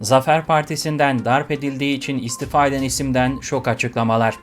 Zafer Partisi'nden darp edildiği için istifa eden isimden şok açıklamalar.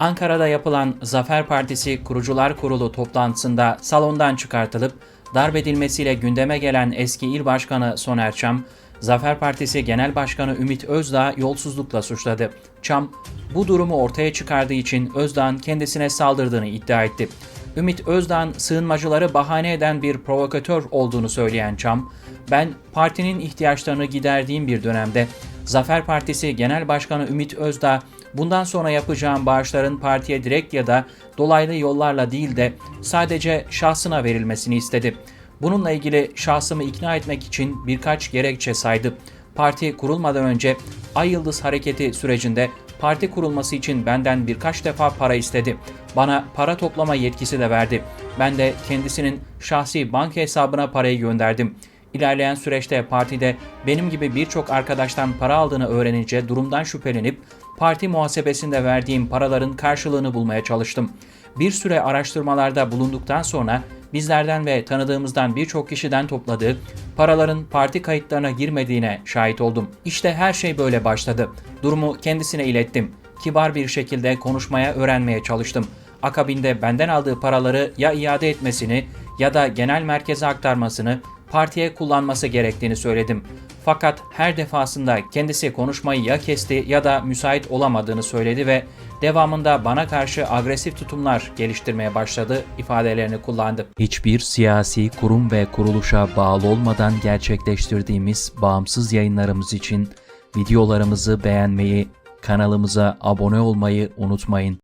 Ankara'da yapılan Zafer Partisi Kurucular Kurulu toplantısında salondan çıkartılıp darp edilmesiyle gündeme gelen eski il başkanı Soner Çam, Zafer Partisi Genel Başkanı Ümit Özdağ yolsuzlukla suçladı. Çam, bu durumu ortaya çıkardığı için Özdağ'ın kendisine saldırdığını iddia etti. Ümit Özdağ'ın sığınmacıları bahane eden bir provokatör olduğunu söyleyen Çam, ben partinin ihtiyaçlarını giderdiğim bir dönemde Zafer Partisi Genel Başkanı Ümit Özdağ bundan sonra yapacağım bağışların partiye direkt ya da dolaylı yollarla değil de sadece şahsına verilmesini istedi. Bununla ilgili şahsımı ikna etmek için birkaç gerekçe saydı. Parti kurulmadan önce Ay Yıldız Hareketi sürecinde parti kurulması için benden birkaç defa para istedi. Bana para toplama yetkisi de verdi. Ben de kendisinin şahsi banka hesabına parayı gönderdim. İlerleyen süreçte partide benim gibi birçok arkadaştan para aldığını öğrenince durumdan şüphelenip parti muhasebesinde verdiğim paraların karşılığını bulmaya çalıştım. Bir süre araştırmalarda bulunduktan sonra bizlerden ve tanıdığımızdan birçok kişiden topladığı paraların parti kayıtlarına girmediğine şahit oldum. İşte her şey böyle başladı. Durumu kendisine ilettim. Kibar bir şekilde konuşmaya, öğrenmeye çalıştım. Akabinde benden aldığı paraları ya iade etmesini ya da genel merkeze aktarmasını, partiye kullanması gerektiğini söyledim. Fakat her defasında kendisi konuşmayı ya kesti ya da müsait olamadığını söyledi ve devamında bana karşı agresif tutumlar geliştirmeye başladı ifadelerini kullandı. Hiçbir siyasi kurum ve kuruluşa bağlı olmadan gerçekleştirdiğimiz bağımsız yayınlarımız için videolarımızı beğenmeyi, kanalımıza abone olmayı unutmayın.